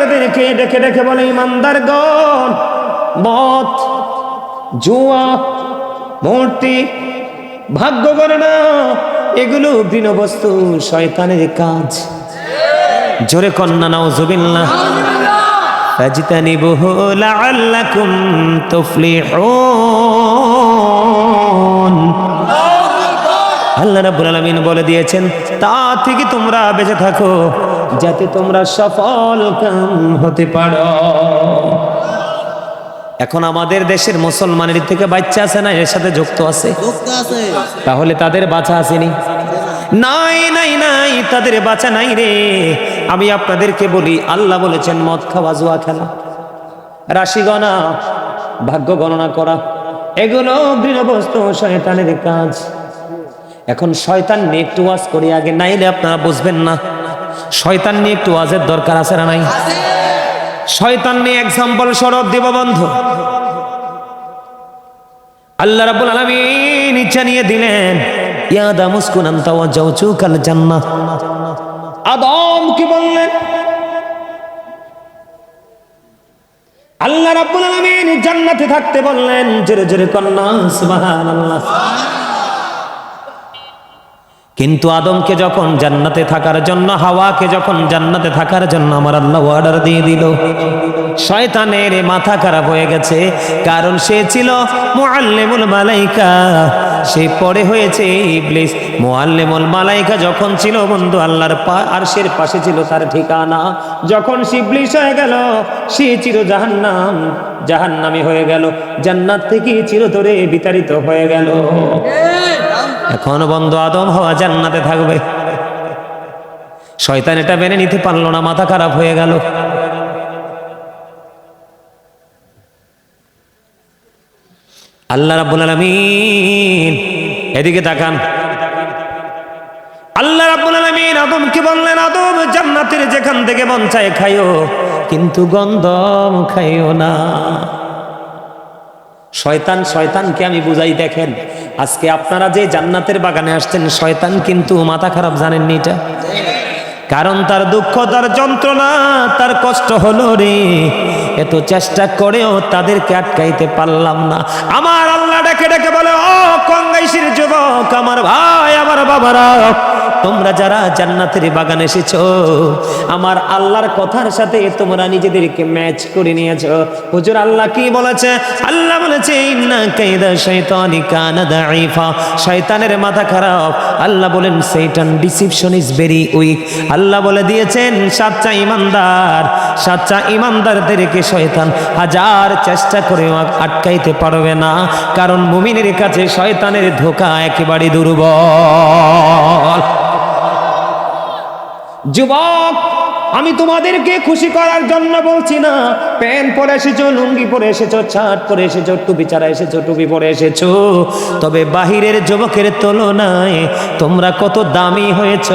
ইমানদারদেরকে ডেকে ডেকে বলে ইমানদারগণ মত জুয়া মূর্তি ভাগ্য গণনা এগুলো ঘৃণ বস্তু শয়তানের কাজ জোরে কন্যা নাও জুবিল্লাহ فاجتنبوه لعلكم تفلحون আল্লাহ রাব্বুল আলামিন বলে দিয়েছেন তা থেকে তোমরা বেঁচে থাকো যাতে তোমরা সফল কাম হতে পারো। এখন আমাদের দেশের মুসলমানের থেকে বাচ্চা আছে না এর সাথে যুক্ত আছে? তাহলে তাদের বাঁচা আসেনি। নাই নাই নাই তাদের বাঁচা নাই রে। আমি আপনাদেরকে বলি আল্লাহ বলেছেন মদ খাওয়া জুয়া খেলা। রাশি গণা ভাগ্য গণনা করা এগুলো গৃহবস্তু শয়তানের কাজ। এখন শয়তান নিয়ে একটু ওয়াজ করি আগে নাইলে আপনারা বুঝবেন না। শয়তান নিয়ে একটু ওয়াজের দরকার আছে না নাই? শয়তান নিয়ে এক্সাম্পল স্বরূপ দেব বন্ধু। আল্লাহ রাব্বুল আলামিন ইচ্ছা নিয়ে দিলেন ইয়াদা মুসকুন আনতা ওয়া জাওচুকাল জান্নাহ। আদম কি বললেন? আল্লাহ রাব্বুল আলামিন জান্নাতে থাকতে বললেন জোরে জোরে কন্যা সুবহানাল্লাহ। কিন্তু আদমকে যখন জান্নাতে থাকার জন্য, হাওয়াকে যখন জান্নাতে থাকার জন্য আমার আল্লাহ অর্ডার দিয়ে দিল। শয়তানের মাথা খারাপ হয়ে গেছে, কারণ সে ছিল মুআল্লিমুল মালাইকা। সে পরে হয়েছে ইবলিস। মুআল্লিমুল মালাইকা যখন ছিল বন্ধু, আল্লাহর পা আর আরশের পাশে ছিল তার ঠিকানা। যখন সে ইবলিস হয়ে গেল, সে চির জাহান্নাম, জাহান্নামী হয়ে গেল। জান্নাত থেকে চিরতরে বিতাড়িত হয়ে গেল। এখন বন্ধু আদম হওয়া জান্নাতে থাকবে। শয়তান এটা মেনে নিতে পারল না, মাথা খারাপ হয়ে গেল। আল্লাহ রাব্বুল আলামিন, এদিকে তাকান। আল্লাহ রাব্বুল আলামিন আদমকে বললেন, আদম, জান্নাতের যেখান থেকে মন চায় খাইও, কিন্তু গন্ধম খাইও না। শয়তান, শয়তানকে আমি বুঝাই, দেখেন, আজকে আপনারা যে জান্নাতের বাগানে আসছেন, শয়তান কিন্তু মাথা খারাপ জানেননি এটা? কারণ তার দুঃখ, তার যন্ত্রণা, তার কষ্ট হলো রে। এত চেষ্টা করেও তাদেরকে আটকাইতে পারলাম না। আমার আল্লাহ ডেকে ডেকে বলে, ও কঙ্গাইশির যুবক, আমার ভাই, আমার বাবারা, তোমরা যারা জান্নাতের বাগানে এসেছ, আমার আল্লাহর কথার সাথে তোমরা নিজেদেরকে ম্যাচ করে নিয়েছো। হুজুর আল্লাহ কি বলেছে? আল্লাহ বলেছে শয়তানের মাথা খারাপ। আল্লাহ বলেন Satan deception is very weak আল্লাহ বলে দিয়েছেন সাচ্চা ইমানদার সাচ্চা ইমানদারদেরকে শয়তান হাজার চেষ্টা করে আটকাইতে পারবে না। কারণ মুমিনের কাছে শয়তানের ধোকা একেবারে দুর্বল। যুবক আমি তোমাদেরকে খুশি করার জন্য বলছি না। প্যান্ট পরে এসেছ, লুঙ্গি পরে এসেছ ছাট পরে এসেছ, টুপি চারা এসেছ, টুপি পরে এসেছ। তবে বাহিরের যুবকের তুলনায় তোমরা কত দামি হয়েছ।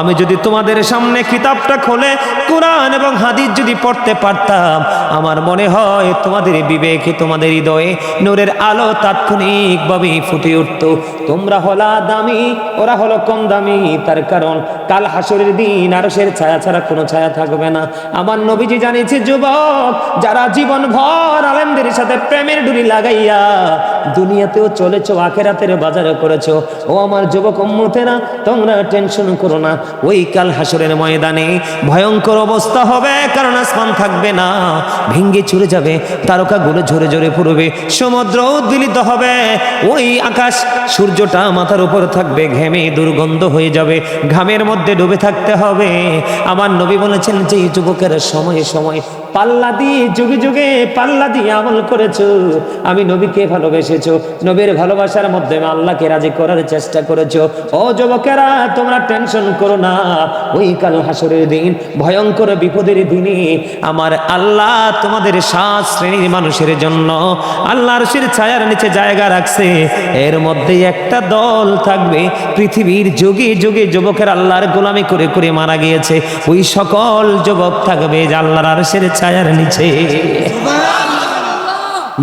আমি যদি তোমাদের সামনে কিতাবটা খোলে কোরআন এবং হাদিস যদি পড়তে পারতাম, আমার মনে হয় তোমাদের বিবেকে তোমাদের হৃদয়ে নূরের আলো তাৎক্ষণিকভাবে ফুটে উঠতো। তোমরা হলা দামি, ওরা হলো কম দামি, তার কারণ কাল হাসরের দিন আরশের ছায়া ছাড়া কোনো ছায়া থাকবে না। আমার নবীজি জানিয়েছে, যুবক, যারা জীবন ভর আলেমদের সাথে প্রেমের ডুরি লাগাইয়া দুনিয়াতেও চলেছো, আখেরাতের বাজারে করেছ, ও আমার যুবক উম্মতেরা, তোমরা টেনশন করো না। ওই কাল হাসরের ময়দানে ভয়ঙ্কর অবস্থা হবে, কারণ আসমান থাকবে না, ভেঙ্গে ছুড়ে যাবে, তারকা গুলো ঝরে ঝরে পড়বে, সমুদ্র উদ্বিলিত হবে, ওই আকাশ সূর্যটা মাথার উপর থাকবে, ঘেমে দুর্গন্ধ হয়ে যাবে, ঘামের মধ্যে ডুবে থাকতে হবে। আমার নবী বলেছেন যে যুবকের সময়ে সময় পাল্লা দিয়ে, যুগে যুগে পাল্লা দিয়ে আমল করেছ। আমি নবীকে ভালোবেসেছো। নবীর ভালোবাসার মধ্যে আল্লাহকে রাজি করার চেষ্টা করেছ। ও যুবকেরা, তোমরা টেনশন করো না। ওই কাল হাসরের দিন, ভয়ঙ্কর বিপদের দিনে আমার আল্লাহ তোমাদের সাত শ্রেণির মানুষের জন্য আল্লাহর শির ছায়ার নিচে জায়গা রাখছে। এর মধ্যে একটা দল থাকবে। পৃথিবীর যুগে যুগে যুবকের আল্লাহর গোলামি করে করে মারা গিয়েছে। ওই সকল যুবক থাকবে যে আল্লাহর আরশের ছায়ার নিচে।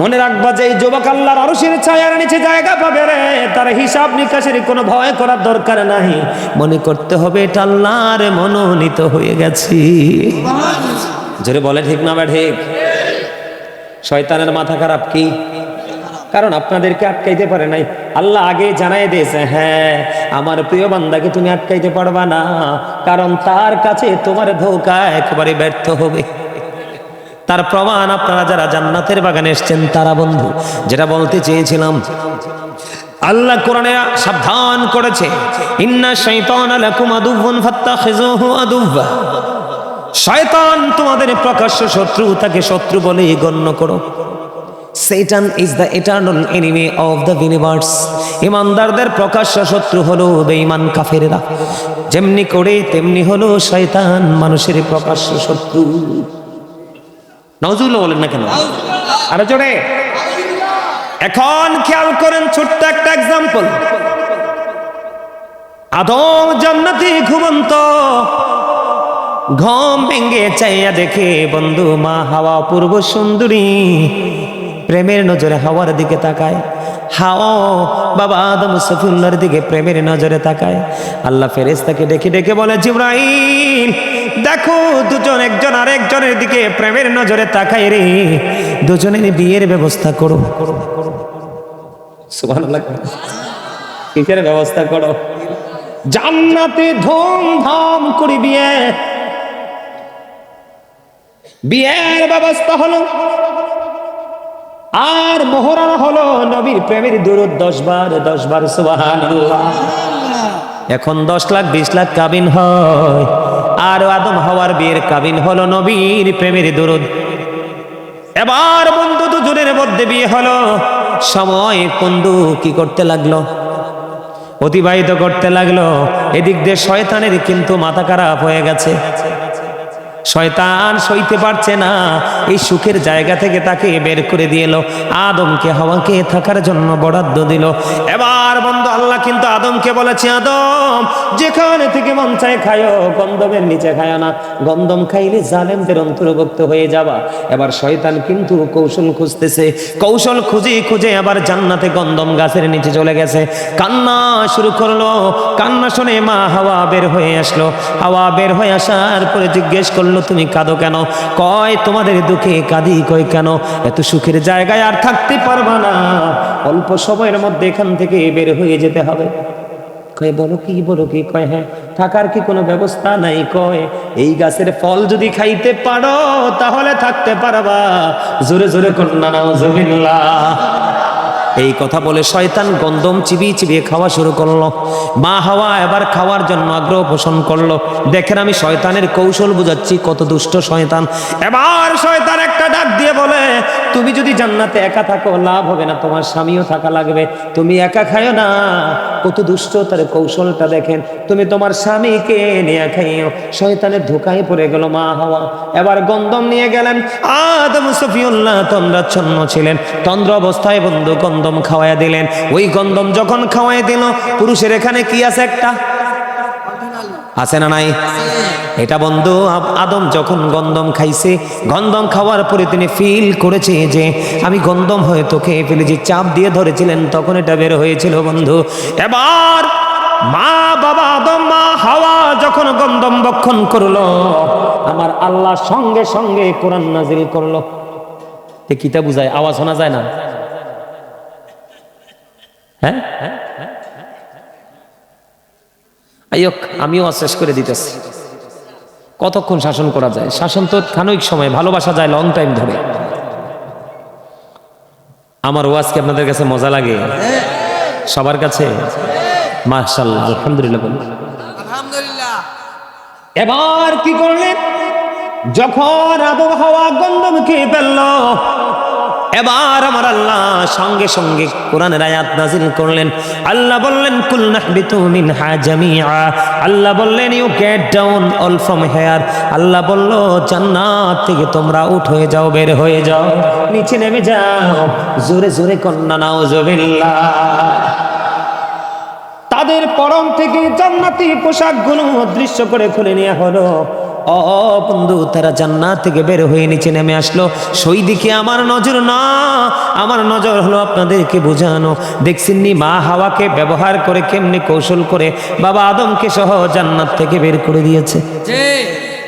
মনে রাখবা যে এই যুবক আল্লাহর আরশের ছায়ার নিচে জায়গা পাবে রে। তার হিসাব নিকাশের কোনো ভয় করার দরকার নাই। মনে করতে হবে এটা আল্লাহর মনোনীত হয়ে গেছি। জোরে বলে ঠিক না বা ঠিক শয়তানের মাথা খারাপ কি? কারণ আপনাদেরকে আটকাইতে পারে নাই। আল্লাহ আগে জানাই দিয়েছে হ্যাঁ আমার প্রিয় বান্দাকে তুমি আটকাইতে পারবা না। কারণ তার কাছে তোমার ধোকা একেবারে ব্যর্থ হবে। তার প্রমাণ আপনারা যারা জান্নাতের বাগানে এসছেন, তারা বন্ধু, যেটা বলতে চেয়েছিলাম, আল্লাহ কোরআনে সাবধান করেছে, ইন্না শাইতান লাকুম আদুউন ফাত্তাখিযুহু আদুওয়া শয়তান তোমাদের প্রকাশ্য শত্রু তাকে শত্রু বলে গণ্য করো। Satan is the eternal enemy of the universe ইমানদারদের প্রকাশ্য শত্রু হলো বেঈমান কাফেরেরা। যেমনি করে, তেমনি হলো শয়তান মানুষের প্রকাশ্য শত্রু। নজরুল বলেন না কেন? আরে জোরে। এখন খেয়াল করেন ছোট্ট একটা এক্সাম্পল আদম জান্নাতি ঘুমন্ত। ঘম ভেঙ্গে চাইয়া দেখে বন্ধু মা হাওয়া পূর্ব সুন্দরী। প্রেমের নজরে হাওয়ার দিকে তাকায়। হাও বাবা আদম সফিউল্লার দিকে প্রেমের নজরে তাকায়। আল্লাহ ফেরেশতাকে ডেকে ডেকে বলে জিব্রাইল দেখো দুজন একজন আর একজনের দিকে প্রেমের নজরে তাকায় রে। দুজনের বিয়ের ব্যবস্থা করো। কিসের ব্যবস্থা করো? জান্নাতে ধুমধাম করি বিয়ে। বিয়ের ব্যবস্থা হলো। আর মোহরানা হলো নবীর প্রেমের দূরত দশ বার দশ বার সুবাহান এখন দশ লাখ বিশ লাখ কাবিন হয়। আর আদম হওয়ার বিয়ের কাবিন হলো নবীর প্রেমের দরুদ। এবার বন্ধু দুজনের মধ্যে বিয়ে হলো। সময় বন্ধু কি করতে লাগল? অতিবাহিত করতে লাগল। এদিক দিয়ে শয়তানের কিন্তু মাথা খারাপ হয়ে গেছে। শয়তান সইতে পারছে না। এই সুখের জায়গা থেকে তাকে বের করে দিল আদমকে, হাওয়াকে থাকার জন্য বরাদ্দ দিল। এবার বন্ধু, আল্লাহ কিন্তু আদমকে বলেছে, আদম, যেখানে থেকে মন চায় খায়ো, গন্ধমের নিচে খায় না। গন্ধম খাইলে জালেমদের অন্তর্ভুক্ত হয়ে যাবা। এবার শয়তান কিন্তু কৌশল খুঁজতেছে। কৌশল খুঁজে খুঁজে আবার জান্নাতে গন্ধম গাছের নিচে চলে গেছে। কান্না শুরু করল। কান্না শুনে মা হাওয়া বের হয়ে আসলো। হাওয়া বের হয়ে আসার পরে জিজ্ঞেস করল তুমি কাঁদো কেন? কয়, তোমাদের দুঃখে কাঁদি কয় কেন? এত সুখের জায়গায় আর থাকতে পারবা না। অল্প সময়ের মধ্যে এখান থেকে বের হয়ে যেতে হবে। কয়, বলো কি বলো কি? কয় হ্যাঁ থাকার কি কোনো ব্যবস্থা নাই? কয়, এই গাছের ফল যদি খাইতে পারো, তাহলে থাকতে পারবা। জোরে জোরে কন্যা নাও এই কথা বলে শয়তান গন্ধম চিবিয়ে চিবিয়ে খাওয়া শুরু করল। মা হাওয়া এবার খাওয়ার জন্য আগ্রহ পোষণ করল। দেখেন আমি শয়তানের কৌশল বুঝাচ্ছি, কত দুষ্ট শয়তান। এবার শয়তান একটা ডাক দিয়ে বলে, তুমি যদি জান্নাতে একা থাকো, লাভ হবে না, তোমার স্বামীও থাকা লাগবে। তুমি একা খায় না কত দুষ্ট, তার কৌশলটা দেখেন। তুমি তোমার স্বামীকে নিয়ে খাইও শয়তানের ধোকায় পড়ে গেল মা হওয়া। এবার গন্দম নিয়ে গেলেন। আদম সফিউল্লাহ তন্দ্রাচ্ছন্ন ছিলেন। তন্দ্র অবস্থায় বন্ধু গন্দম খাওয়াই দিলেন। ওই গন্দম যখন খাওয়াই দিল, পুরুষের এখানে কি আছে একটা? আছে না নাই? এটা বন্ধু আদম যখন গন্ধম খাইছে গন্ধম খাওয়ার পরে তিনি ফিল করেছে যে, আমি গন্ধম হয়তো খেয়ে ফেলেছি চাপ দিয়ে ধরেছিলেন, তখন এটা বের হয়েছিল বন্ধু। এবার মা বাবা আদম, মা হাওয়া যখন গন্ধম বক্ষণ করল, আমার আল্লাহ সঙ্গে সঙ্গে কোরআন নাজিল করল। কিতা বুঝায়? আওয়াজ শোনা যায় না? হ্যাঁ হ্যাঁ? আইয়ক আমিও শেষ করে দিতেছি। কতক্ষণ শাসন করা যায়? শাসন তো খানিক সময় ভালোবাসা যায় লং টাইম ধরে। আমার ওয়াজ কি আপনাদের কাছে মজা লাগে? সবার কাছে? মাশাল্লাহ আলহামদুলিল্লাহ বলুন। এবার কি করলেন? যখন আবহাওয়া গন্ধম খেয়ে ফেলল এবার আমার আল্লাহ সঙ্গে সঙ্গে কোরআনের আয়াত নাজিল করলেন। আল্লাহ বললেন, কুল নাহবিতু মিনহা জামিআ। আল্লাহ বললেন you get down all from here আল্লাহ বলল, জান্নাত থেকে তোমরা উঠ হয়ে যাও, বের হয়ে যাও। নিচে নেমে যাও। জোরে জোরে কন্যা, নাউজুবিল্লাহ। তাদের পরম থেকে জান্নাতি পোশাকগুলো অদৃশ্য করে খুলে নেওয়া হলো। ও বন্ধু, তারা জান্নাত থেকে বের হয়ে নিচে নেমে আসলো। সেই দিকে আমার নজর? না, আমার নজর হলো আপনাদেরকে বোঝানো। দেখছেননি মা হাওয়াকে ব্যবহার করে কেমনি কৌশল করে বাবা আদমকে সহ জান্নাত থেকে বের করে দিয়েছে?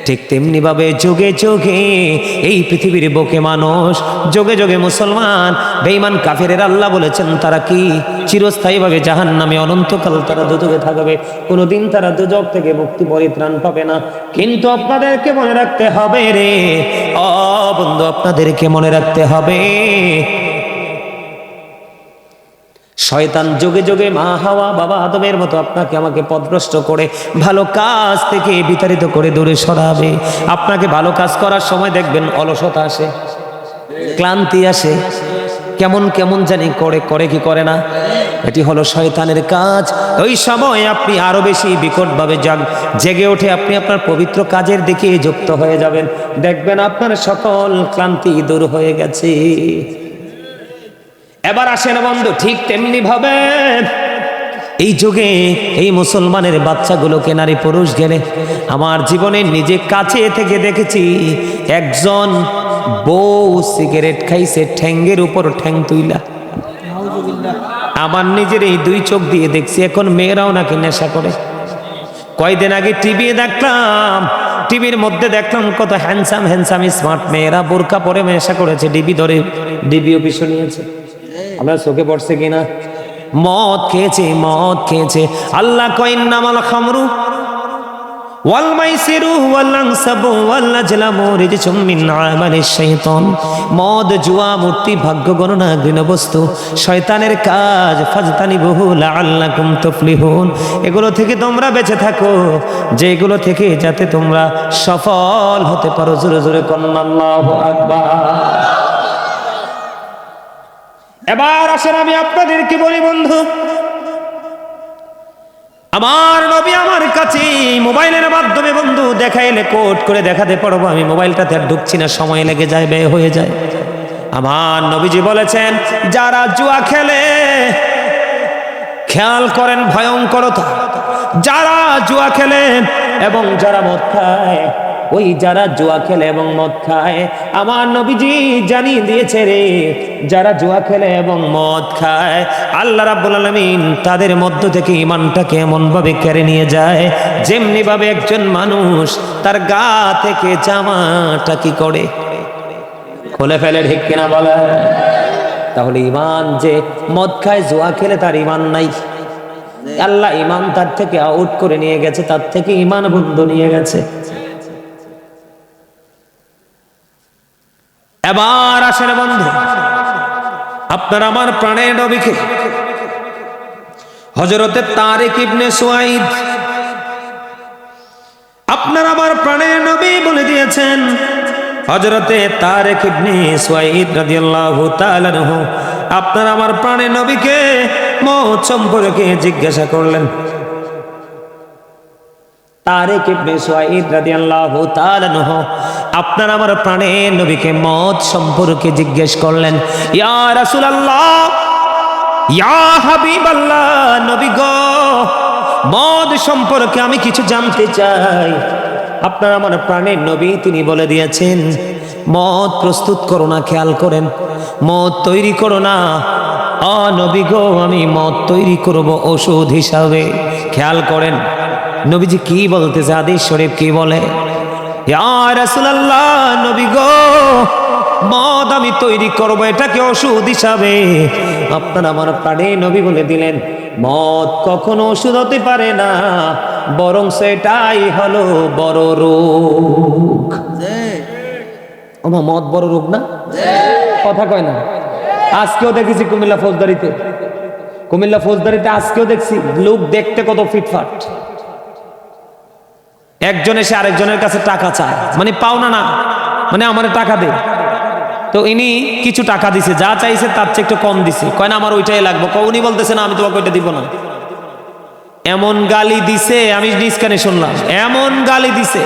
ঠিক তেমনি ভাবে যোগে যোগে এই পৃথিবীর বুকে মানুষ, যোগে যোগে মুসলমান, বেঈমান কাফেরের আল্লাহ বলেছেন, তারা কি চিরস্থায়ীভাবে জাহান নামে অনন্তকাল তারা দুযোগে থাকবে, কোনোদিন তারা দুজক থেকে মুক্তি পরিত্রাণ পাবে না। কিন্তু আপনাদেরকে মনে রাখতে হবে রে অ বন্ধু, আপনাদেরকে মনে রাখতে হবে শয়তান যোগে যোগে মা হাওয়া বাবা আদমের মতো আপনাকে আমাকে পদভ্রষ্ট করে ভালো কাজ থেকে বিতাড়িত করে দূরে সরাবে। আপনাকে ভালো কাজ করার সময় দেখবেন অলসতা আসে, ক্লান্তি আসে, কেমন কেমন জানি করে করে কি করে না। এটি হলো শয়তানের কাজ। ওই সময় আপনি আরও বেশি বিকটভাবে যান, জেগে ওঠে, আপনি আপনার পবিত্র কাজের দিকে যুক্ত হয়ে যাবেন। দেখবেন আপনার সকল ক্লান্তি দূর হয়ে গেছে। এবার আসেন বন্ধু, ঠিক তেমনি ভাবে। এই যুগে এই মুসলমানের বাচ্চাগুলোকে নারী পুরুষ গেলে? আমার জীবনে নিজে কাছে থেকে দেখেছি, একজন বউ সিগারেট খাইছে, ঠ্যাঙ্গের উপর ঠ্যাং তুইলা। আমার নিজের এই দুই চোখ দিয়ে দেখছি, এখন মেয়েরাও নাকি নেশা করে। কয়দিন আগে টিভি দেখলাম, টিভির মধ্যে দেখলাম কত হ্যান্ডসাম হ্যান্ডসাম স্মার্ট মেয়েরা বোরকা পরে নেশা করেছে, ডিবি ধরে ডিবিও পিছু নিয়েছে। আপনার চোখে পড়ছে কিনা মদ খেয়েছে মদ খেয়েছে। আল্লাহ কইন নামাল খামরু মদ, জুয়া, মূর্তি, ভাগ্য, গণনা বস্তু শয়তানের কাজ, ফাজতানিবুহু লাআল্লাকুম তুফলিহুন। এগুলো থেকে তোমরা বেঁচে থাকো। যেগুলো থেকে যাতে তোমরা সফল হতে পারো। জোরে জোরে আল্লাহু আকবার। এবার আসেন আমি আপনাদেরকে বলি, বন্ধু, আমার নবী আমার কাছে মোবাইলের মাধ্যমে, বন্ধু দেখাইলে কোট করে দেখাতে পারব। আমি মোবাইলটাতে আর ঢুকছি না, সময় লেগে যায়, ব্যয় হয়ে যায়। আমার নবীজি বলেছেন, যারা জুয়া খেলে, খেয়াল করেন ভয়ঙ্করতা। যারা জুয়া খেলেন এবং যারা মদ খায় ওই যারা জুয়া খেলে এবং মদ খায়, আমার নবীজি জানিয়ে দিয়েছে রে, যারা জুয়া খেলে এবং মদ খায়, আল্লাহ রাব্বুল আলামিন তাদের মধ্য থেকে ইমানটাকে এমন ভাবে কেড়ে নিয়ে যায়? যেমনি ভাবে একজন মানুষ তার গা থেকে জামাটা কি করে? খুলে ফেলে ঠিক কিনা বলে? তাহলে ইমান যে মদ খায়, জুয়া খেলে তার ইমান নাই। আল্লাহ ইমান তার থেকে আউট করে নিয়ে গেছে, তার থেকে ইমান বন্ধ নিয়ে গেছে। এবার আসেন বন্ধু, আপনার আমার প্রাণের নবীকে হজরতে তারেক ইবনে সুয়াইদ। আপনার আমার প্রাণের নবী বলে দিয়েছেন হজরতে তারেক ইবনে সুয়াইদ রাদিয়াল্লাহু তাআলা আপনার আমার প্রাণের নবীকে মৌত সম্পর্কে জিজ্ঞাসা করলেন। তারেক ইবনে সুয়াইদ রাদিয়াল্লাহু তাআলা আনহু, আপনার আমার প্রাণের নবীকে মত সম্পর্কে জিজ্ঞেস করলেন, ইয়া রাসূলুল্লাহ, ইয়া হাবিবাল্লাহ, নবী গো মদ সম্পর্কে আমি কিছু জানতে চাই। আপনার আমার প্রাণের নবী, তিনি বলে দিয়েছেন মদ প্রস্তুত করো না, খেয়াল করেন মদ তৈরি করো না। অ নবী গো, আমি মদ তৈরি করব ওষুধ হিসাবে, খেয়াল করেন। নবীজি কি বলতেছে আদিস শরীফ কি বলে? রাসূলুল্লাহ, নবী গো, মদ আমি তৈরি করব, এটাকে ওষুধ হিসাবে। আপনার আমার প্রাণে নবী বলে দিলেন, মদ কখনো ওষুধ হতে পারে না বরং সেটাই হলো বড় রোগ। ওমা, মদ বড় রোগ না? কথা কয় না। আজকেও দেখেছি কুমিল্লা ফৌজদারিতে। কুমিল্লা ফৌজদারিতে আজকেও দেখছি, লোক দেখতে কত ফিটফাট। একজন এসে আরেকজনের কাছে টাকা চায়। মানে পাওনা না মানে আমার টাকা দে। তো ইনি কিছু টাকা দিছে যা চাইছে তার চেয়ে একটু কম দিছে। কয় না আমার ওইটাই লাগবে। উনি বলতেছে না আমি তোমাকে ওইটা দিব না। এমন গালি দিছে আমি নিজ কানে শুনলাম। এমন গালি দিছে।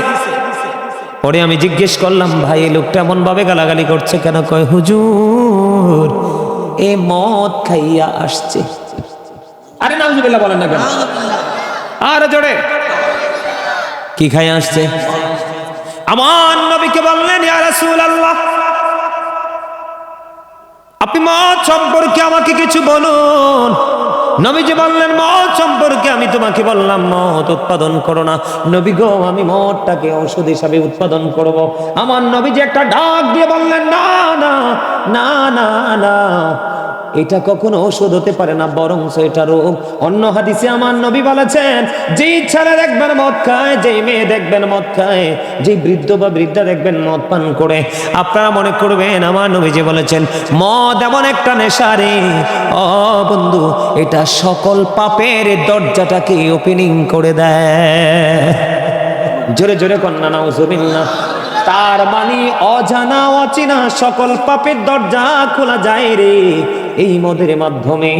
পরে আমি জিজ্ঞেস করলাম ভাই এই লোকটা এমন ভাবে গালাগালি করছে কেন? কয় হুজুর এ মদ খাইয়া আসছে। আরে নাউজুবিল্লাহ বলেন না কেন? আরে জোরে। কি খাই আসছে? আমার নবীকে বললেন আপনি মদ সম্পর্কে আমাকে কিছু বলুন। নবীজি বললেন, মদ সম্পর্কে আমি তোমাকে বললাম, মদ উৎপাদন করো না। নবী গো, আমি মদটাকে ঔষধ হিসাবে উৎপাদন করব। আমার নবীজি একটা ডাক দিয়ে বললেন, না না না না না। এটা কখনো ঔষধ হতে পারে না বরং এটা রোগ। অন্য হাদিসে আমার নবী বলেছেন, যেই ছেলে দেখবেন মদ খায়, যেই মেয়ে দেখবেন মদ খায়, যেই বৃদ্ধ বা বৃদ্ধা দেখবেন মদ পান করে। আপনারা মনে করবেন, আমার নবী যে বলেছেন, মদ এমন একটা নেশা রে। ও বন্ধু, এটা সকল পাপের দরজাটাকে ওপেনিং করে দেয়। জোরে জোরে কন্যা নাও জবিল্লা তার মানে অজানা, অচেনা সকল পাপের দরজা খোলা যায় রে। এই মদের মাধ্যমে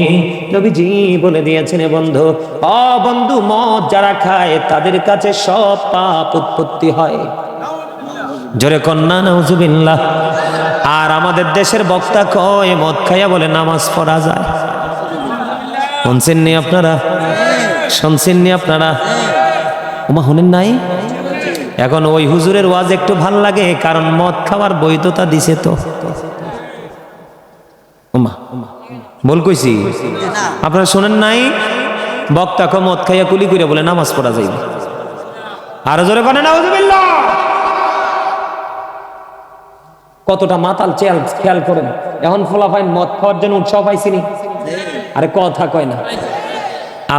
নবীজি বলে দিয়েছেন বন্ধু, অ বন্ধু, মদ যারা খায় তাদের কাছে সব পাপ উৎপত্তি হয়। জোরে কন্যা, নাউজুবিল্লাহ। আর আমাদের দেশের বক্তা কয়, মদ খাইয়া বলে নামাজ পড়া যায়। শুনছেননি আপনারা? শুনছেননি আপনারা? ওমা শুনেন নাই? এখন ওই হুজুরের ওয়াজ একটু ভালো লাগে, কারণ মদ খাওয়ার বৈধতা দিছে তো। ওমা বল কইছি? আপনারা শোনেন নাই? বক্তা কো মদ খাইয়া কুলি করে বলে নামাজ পড়া যাইবে। আরও জোরে কনে কতটা মাতাল চেয়াল খেয়াল করেন। এখন ফোলাফাইন মদ খাওয়ার জন্য উৎসাহ পাইছিনি। আরে কথা কয় না।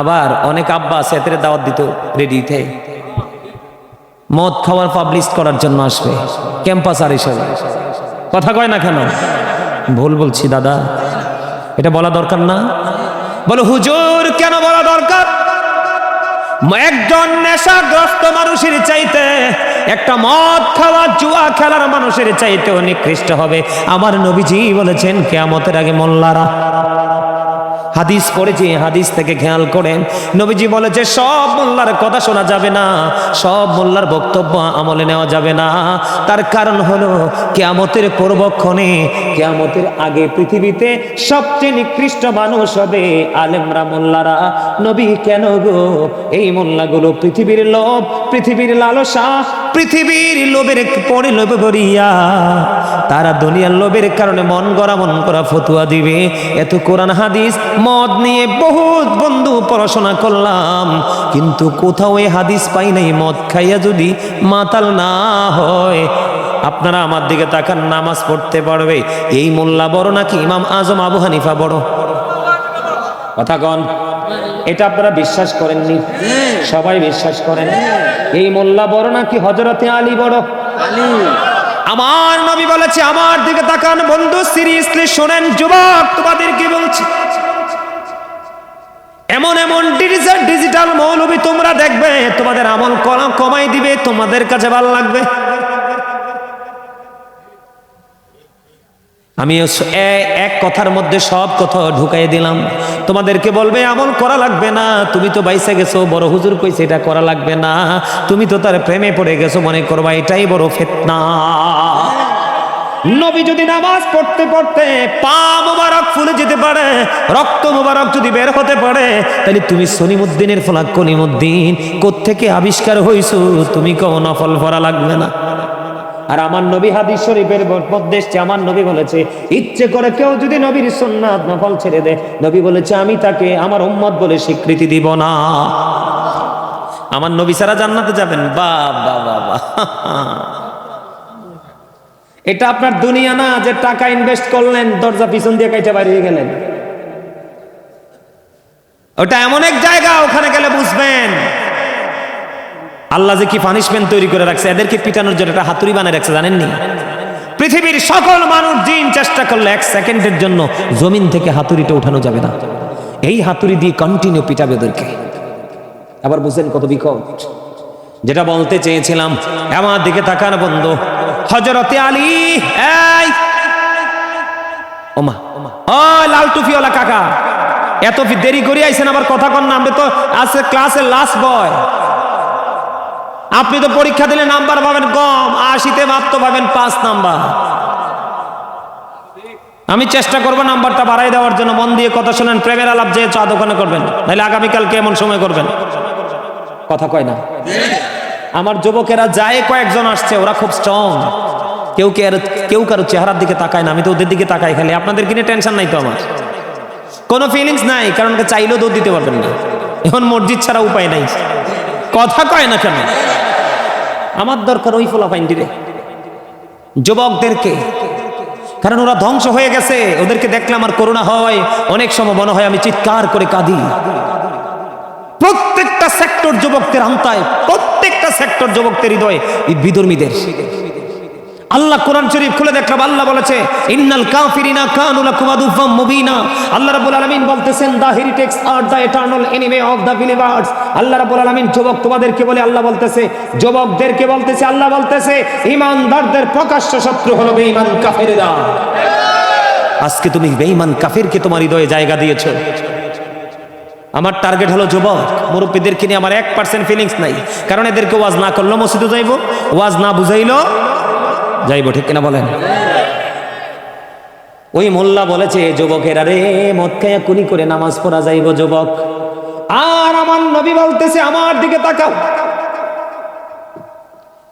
আবার অনেক আব্বা আছে এতে দাওয়াত দিত রেডিতে মদ খাওয়ার পাবলিশ করার জন্য আসবে। ক্যাম্পাস আর হিসেবে কথা কয় না কেন? ভুল বলছি দাদা। এটা বলা দরকার না। বলো, হুজুর, কেন বলা দরকার? একজন নেশাগ্রস্ত মানুষের চাইতে একটা মদ খাওয়া, জুয়া খেলার মানুষের চাইতে নিকৃষ্ট হবে। আমার নবীজি বলেছেন, কেয়ামতের আগে মোল্লারা হাদিস পড়েছি, হাদিস থেকে খেয়াল করেন। নবীজি বলেছে, সব মোল্লার কথা শোনা যাবে না, সব মোল্লার বক্তব্য আমলে নেওয়া যাবে না। তার কারণ হলো, কেয়ামতের পূর্বক্ষণে, কেয়ামতের আগে পৃথিবীতে সবচেয়ে নিকৃষ্ট মানুষ হবে আলেমরা, মোল্লারা। নবী কেন গো? এই মোল্লাগুলো পৃথিবীর লোভ পৃথিবীর লালসা, পৃথিবীর লোভের পরে লোভে ভরিয়া, তারা দুনিয়ার লোভের কারণে মন গড়া, মন করা ফতুয়া দিবে। এত কোরআন হাদিস, মদ নিয়ে বহুত বন্ধু পড়াশোনা করলাম, কিন্তু কোথাও এই হাদিস পাই নাই, মদ খাইয়া যদি মাতাল না হয়, আপনারা আমার দিকে তাকান, নামাজ পড়তে পারবে। এই মোল্লা বড় নাকি? ইমাম আজম আবু হানিফা বড়। কথা কন এটা আপনারা বিশ্বাস করেননি। সবাই বিশ্বাস করেন। এই মোল্লা বড় নাকি হজরতে আলী বড়? আমার নবী বলেছে আমার দিকে তাকান। বন্ধু সিরিয়াসলি শোনেন যুবক তোমাদেরকে বলছি? এমন এমন ডিজিটাল ডিজিটাল মৌলবি তোমরা দেখবে তোমাদের আমল কমাই দিবে তোমাদের কাছে ভালো লাগবে। আমি এক কথার মধ্যে সব কথা ঢুকাই দিলাম। তোমাদেরকে বলবে, আমল করা লাগবে না। তুমি তো বাইসে গেছো। বড় হুজুর কইছে, এটা করা লাগবে না। তুমি তো তার প্রেমে পড়ে গেছো। মনে করবা, এটাই বড় ফেতনা। নবী যদি নামাজ পড়তে পড়তে পা মোবারক ফুলে যেতে পারে, রক্ত মোবারক যদি বের হতে পারে, তাহলে তুমি সনিমুদ্দিনের ফলাক কলিমুদ্দিন কোত্থেকে আবিষ্কার হইছো? তুমি কও, নফল ভরা লাগবে না। আর আমার নবী হাদিস শরীফের মধ্যে এসছে, আমার নবী বলেছে ইচ্ছে করে কেউ যদি নবীর সুন্নাত নফল ছেড়ে দেয় নবী বলেছে আমি তাকে আমার উম্মত বলে স্বীকৃতি দিব না। আমার নবী সারা জান্নাতে যাবেন? বা বা বা এটা আপনার দুনিয়া না যে টাকা ইনভেস্ট করলেন দরজা পিছন দিয়ে কাইটা বাইরে গেলেন? ওটা এমন এক জায়গা ওখানে গেলে বুঝবেন। আল্লাহ যে কি পানিশমেন্ট তৈরি করে রাখছে, এদেরকে পিটানোর জন্য একটা হাতুড়ি বানিয়ে রাখছে, জানেননি? পৃথিবীর সকল মানুষ দিন চেষ্টা করলে এক সেকেন্ডের জন্য জমিন থেকে হাতুড়িটা উঠানো যাবে না। এই হাতুড়ি দিয়ে কন্টিনিউ পিটাবে ওদেরকে। আবার বুঝলেন কত বিকট? যেটা বলতে চেয়েছিলাম, আমার দিকে তাকার বন্ধ। হজরতে আলী ওমা ও লাল টুপিওয়ালা কাকা। এত দেরি করে আইছেন, আবার কথা কন না, আমরা তো আছে ক্লাসের লাস্ট বয় আপনি তো পরীক্ষা দিলে নাম্বার পাবেন কম, আশিতে মাত্র পাবেন পাঁচ নাম্বার। আমি চেষ্টা করব নাম্বারটা বাড়াই দেওয়ার জন্য, মন দিয়ে কথা শোনেন, প্রেমের আলাপ যে চা দোকানে করবেন, নাহলে আগামীকালকে এমন সময় করবেন। কথা কয় না? আমার যুবকেরা যায়, কয়েকজন আসছে, ওরা খুব স্ট্রং কেউ কে কেউ কারও চেহারার দিকে তাকায় না, আমি তো ওদের দিকে তাকাই খালি। আপনাদের কিনে টেনশন নাই তো আমার? কোনো ফিলিংস নাই, কারণ চাইলেও দৌড় দিতে পারবেন না। এখন মসজিদ ছাড়া উপায় নাই। কথা কয় না কেন? আমার দরকার ওই ফোলাফাইন দিলে। যুবকদেরকে। কারণ ওরা ধ্বংস হয়ে গেছে। ওদেরকে দেখলে আমার করুণা হয়। অনেক সময় মনে হয় আমি চিৎকার করে কাঁদি। প্রত্যেকটা সেক্টর যুবকদের আন্তায়, প্রত্যেকটা সেক্টর যুবকদের হৃদয়ে বিধর্মীদের আল্লাহ কোরআন শরীফ খুলে দেখলাম আল্লাহ বলেছে, ইন্নাল কাফিরিনা কানু লাকুম আদুফাম মুবিনা। আল্লাহ রাব্বুল আলামিন বলতেছেন, the heretics R the eternal enemy of the believers আল্লাহ রাব্বুল আলামিন যুবক তোমাদেরকে বলে, আল্লাহ বলতেছে, যুবকদেরকে বলতেছে, আল্লাহ বলতেছে ঈমানদারদের প্রকাশ্য শত্রু হলো বেঈমান কাফেররা। আজকে তুমি বেঈমান কাফেরকে তোমার হৃদয়ে জায়গা দিয়েছ। আমার টার্গেট হলো যুবক, মুরব্বীদেরকে নিয়ে আমার এক পার্সেন্ট ফিলিংস নাই। কারণ এদেরকে ওয়াজ না করল মসজিদে যাইব, ওয়াজ না বুঝাইলো যাইব ঠিক কিনা বলেন? ওই মোল্লা বলেছে, যুবকেরা রে, মদ খেয়ে কুনি করে নামাজ পড়া যাইব যুবক। আর আমার নবী বলতেছে, আমার দিকে তাকাও।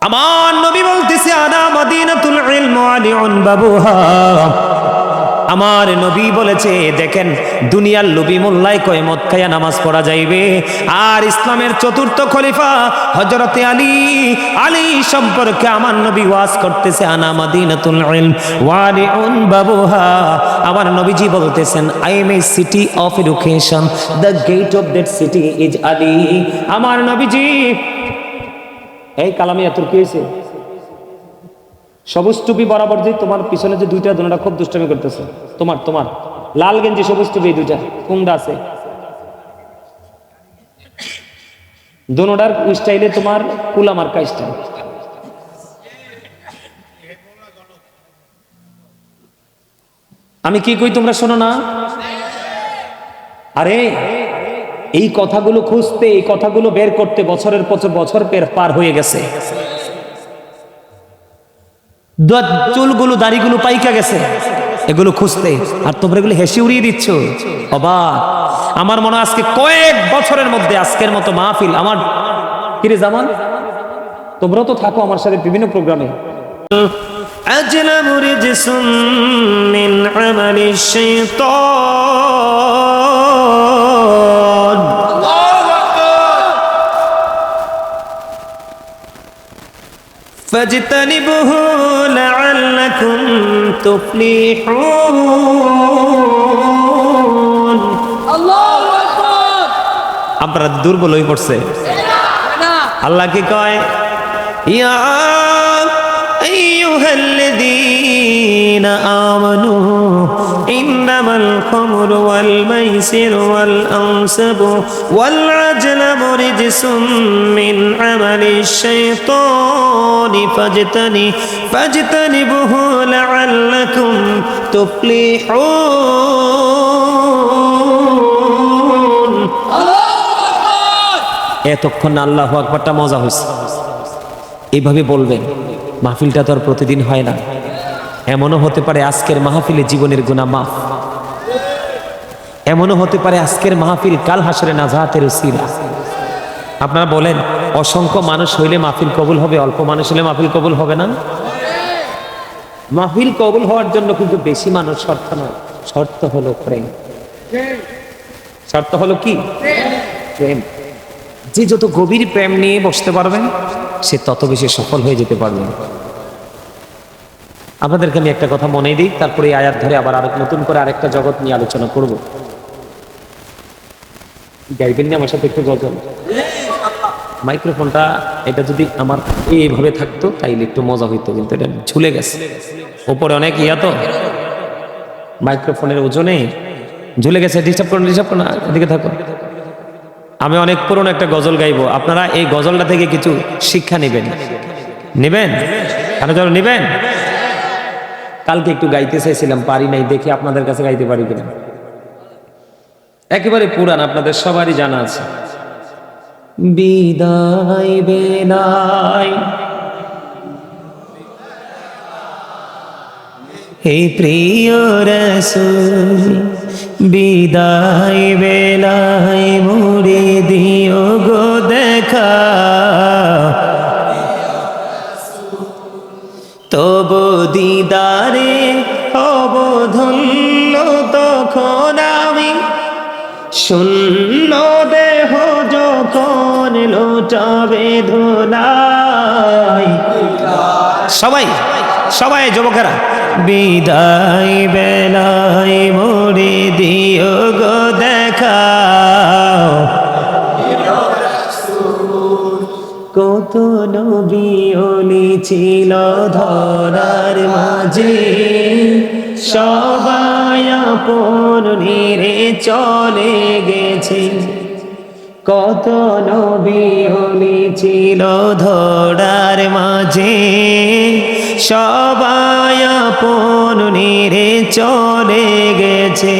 আমার নবী বলতেছে, আনা মাদিনাতুল ইলম আলিউন বাবুহা। আমার নবী বলেছে, দেখেন, দুনিয়ার লবি মোল্লাই কয় মদ খাইয়া নামাজ পড়া যাইবে। আর ইসলামের চতুর্থ খলিফা হজরতে আলী। আলী সম্পর্কে আমার নবী ওয়াজ করতেছে, আনা মাদিনাতুল ইলম ওয়ালিউন বাবুহা। আমার নবীজি বলতেছেন I am a city of education the gate of that city is Ali আমার নবীজি, এই কালামি এত কি হয়েছে সবুজ টুপি বরাবর যে তোমার পিছনে যে দুইটা দোনোটা খুব দুষ্টামি করতেছে। তোমার তোমার। লাল গেঞ্জি, সবুজ টুপি দুইটা। কোনটা আছে। স্টাইলে তোমার কুলা মার্কা স্টাইল। আমি কি কই তোমরা শোনো না? আরে, এই কথাগুলো খুঁজতে, এই কথাগুলো বের করতে বছরের পর বছর পের হয়ে গেছে। চুলগুলো দাড়িগুলো পাইকা গেছে এগুলো খুঁজতে আর তোমরা এগুলো হেসে উড়িয়ে দিচ্ছ অবাক আমার মনে হয় আজকে কয়েক বছরের মধ্যে আজকের মতো মাহফিল আমার কিরে জামান তোমরাও তো থাকো আমার সাথে বিভিন্ন প্রোগ্রামে أجلب رجس من عمل الشيطان فاجتنبوه لعلكم تفلحون আপনারা দুর্বল হয়ে পড়ছে আল্লাহ কি কয় ইয়া আইয়ুহাল্লাযীনা আমানু মাইসিরু ওয়াল আনসাবু ওয়াল আজলামু রিজসুম মিন আমালিশ শাইতানি ফাজতানি ফাজতানিবুহু লাআল্লাকুম তুফলিহুন। এতক্ষণ আল্লাহ আকবরটা মজা হয়েছে এইভাবে বলবেন, মাহফিলটা তো আর প্রতিদিন হয় না। এমনও হতে পারে আজকের মাহফিলে জীবনের গুণা মাফ। এমনও হতে পারে আজকের মাহফিল কাল হাসরে নাজাহাতের উসিলা আপনারা বলেন, অসংখ্য মানুষ হইলে মাহফিল কবুল হবে, অল্প মানুষ হলে মাহফিল কবুল হবে না? মাহফিল কবুল হওয়ার জন্য কিন্তু বেশি মানুষ শর্ত নয়। শর্ত হলো প্রেম। শর্ত হলো কি? প্রেম। যে যত গভীর প্রেম নিয়ে বসতে পারবেন, সে তত বেশি সফল হয়ে যেতে পারবেন আপনাদেরকে আমি একটা কথা মনে দিই, তারপরে এই আয়াত ধরে আবার আরেক নতুন করে আরেকটা জগৎ নিয়ে আলোচনা করব। গাইবেন না আমার সাথে একটু গজল মাইক্রোফোনটা, এটা যদি আমার এইভাবে থাকতো, তাইলে একটু মজা হইতো, কিন্তু এটা ঝুলে গেছে। ওপরে অনেক ইয়া তো। মাইক্রোফোনের ওজনে ঝুলে গেছে ডিস্টার্ব করুন ডিস্টার্ব করুন এদিকে থাকো। আমি অনেক পুরনো একটা গজল গাইবো। আপনারা এই গজলটা থেকে কিছু শিক্ষা নেবেন। নেবেন? কেন যেন নেবেন? কালকে একটু গাইতে চাইছিলাম, পারি নাই, দেখি আপনাদের কাছে গাইতে পারি কিনা। একেবারে পুরান, আপনাদের সবারই জানা আছে। বিদায় বেনাই হে প্রিয় বিদায় বেলায় মুড়ে দিও গো দেখা। তব দিদারে শূন্য দেহ যখন লোটাবে ধুলাই। সবাই সবাই যুবকেরা। বিদায় বেলায় মরে দিও গো দেখা কত নবী অলি ছিল ধরার মাঝে। সবাই আপন নিরে চলে গেছে। কত নবী অলি ছিল ধরার মাঝে। সবাই আপন নিরে চলে গেছে।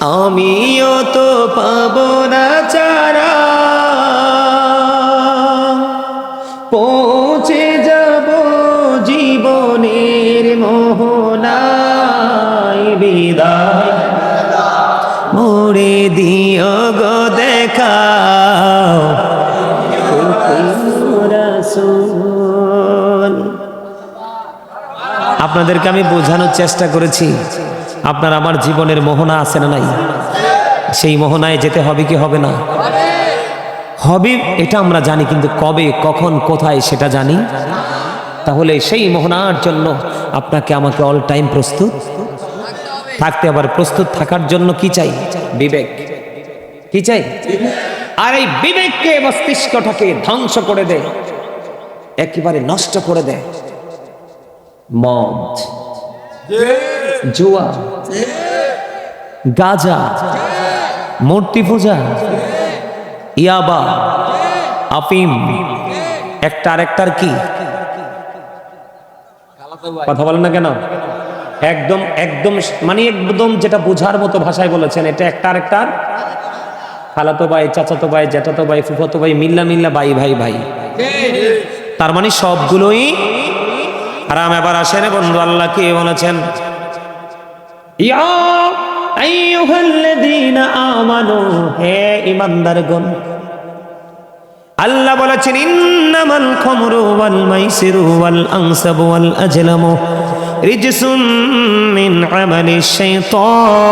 আমিও তো পাবো না চারা। পৌঁছে যাব জীবনের মোহনায় বিদায়। মোড়ে দিও গো দেখা। আপনাদেরকে আমি বোঝানোর চেষ্টা করেছি, আপনার আমার জীবনের মোহনা আছে না নাই? সেই মোহনায় যেতে হবে কি হবে না? হবে, এটা আমরা জানি, কিন্তু কবে, কখন, কোথায় সেটা জানি। তাহলে সেই মোহনার জন্য আপনাকে আমাকে অল টাইম প্রস্তুত। থাকতে আবার প্রস্তুত থাকার জন্য কি চাই? বিবেক। কি চাই? আর এই বিবেককে মস্তিষ্কটাকে ধ্বংস করে দেয় একেবারে নষ্ট করে দেয় মদ। জুয়া। গাজা। মূর্তি পূজা। ইয়াবা, আফিম, একটা আরেকটার কি? কথা বলেন না কেন? একদম একদম মানে একদম যেটা বোঝার মতো ভাষায় বলেছেন, এটা একটা আরেকটার? খালাতো ভাই, চাচাতো ভাই, জ্যাঠাতো ভাই, ফুফাতো ভাই, মিল্লা মিল্লা, ভাই ভাই ভাই। তার মানে সবগুলোই আরাম এবার আসেন বন্ধু, আল্লাহ কে বলেছেন? ইয়া আমানু, হে ঈমানদারগণ। আল্লাহ বলেছেন, ইন্নামাল খমরু ওয়াল মাইসিরু ওয়াল আনসাবু ওয়াল আজলামু রিজসুম মিন আমালিশ শাইতান।